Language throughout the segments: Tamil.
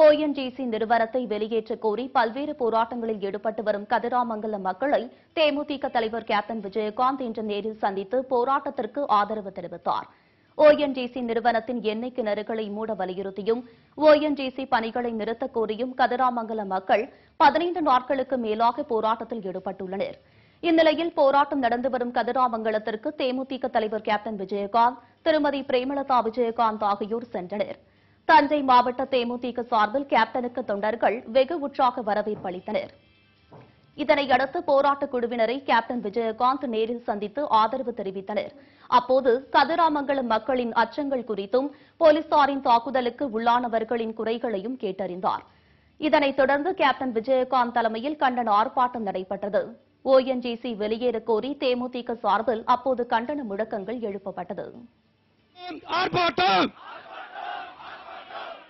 ஓஎன்ஜிசி நிறுவனத்தை வெளியேற்ற கோரி பல்வேறு போராட்டங்களில் ஈடுபட்டு வரும் கதிராமங்கலம் மக்களை தேமுதிக தலைவர் கேப்டன் விஜயகாந்த் இன்று நேரில் சந்தித்து போராட்டத்திற்கு ஆதரவு தெரிவித்தார். ஓஎன்ஜிசி நிறுவனத்தின் எண்ணெய் கிணறுகளை மூட வலியுறுத்தியும் ஓஎன்ஜிசி பணிகளை நிறுத்தக் கோரியும் கதிராமங்கலம் மக்கள் பதினைந்து நாட்களுக்கு மேலாக போராட்டத்தில் ஈடுபட்டுள்ளனர். இந்நிலையில் போராட்டம் நடந்து வரும் கதிராமங்கலத்திற்கு தேமுதிக தலைவர் கேப்டன் விஜயகாந்த் திருமதி பிரேமலதா விஜயகாந்த் ஆகியோர் சென்றனா் தஞ்சை மாவட்ட தேமுதிக சார்பில் கேப்டனுக்கு தொண்டர்கள் வெகு உற்சாக வரவேற்பு அளித்தனர். இதனையடுத்து போராட்டக் குழுவினரை கேப்டன் விஜயகாந்த் நேரில் சந்தித்து ஆதரவு தெரிவித்தனர். அப்போது கதிராமங்கலம் மக்களின் அச்சங்கள் குறித்தும் போலீசாரின் தாக்குதலுக்கு உள்ளானவர்களின் குறைகளையும் கேட்டறிந்தார். இதனைத் தொடர்ந்து கேப்டன் விஜயகாந்த் தலைமையில் கண்டன ஆர்ப்பாட்டம் நடைபெற்றது. ஓஎன்ஜிசி வெளியேறக் கோரி தேமுதிக சார்பில் அப்போது கண்டன முழக்கங்கள் எழுப்பப்பட்டது.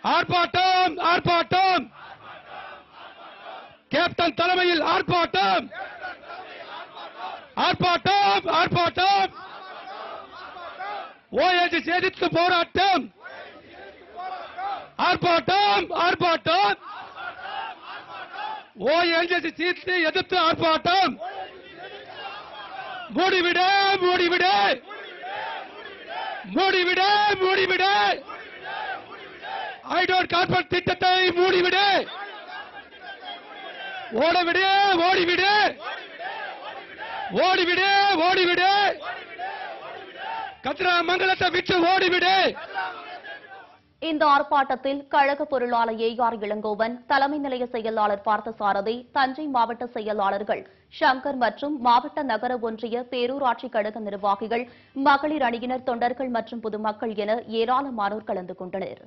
ஆர்ப்பாட்டம் ஆர்ப்பாட்டம். கேப்டன் தலைமையில் ஆர்ப்பாட்டம். ஆர்ப்பாட்டம் ஆர்ப்பாட்டம். ஓஏஜி எதிர்த்து போராட்டம். ஆர்ப்பாட்டம் ஆர்ப்பாட்டம். ஓஎன்ஜிசி சீர்த்து எதிர்த்து ஆர்ப்பாட்டம். மூடிவிட மூடிவிட. மூடிவிட மூடிவிட. ஐடோர் கார்பரேட் திட்டத்தை மூடிவிடு. ஓடவிடு ஓடிவிடு. ஓடிவிடு ஓடிவிடு. கத்ரா மங்கலத்தை விட்டு ஓடிவிடு. இந்த ஆர்ப்பாட்டத்தில் கழக பொருளாளர் ஏ ஆர் இளங்கோவன் தலைமை நிலைய செயலாளர் பார்த்தசாரதி தஞ்சை மாவட்ட செயலாளர்கள் ஷங்கர் மற்றும் மாவட்ட நகர ஒன்றிய பேரூராட்சி கழக நிர்வாகிகள் மகளிர் அணியினர் தொண்டர்கள் மற்றும் பொதுமக்கள் என ஏராளமானோர் கலந்து கொண்டனர்.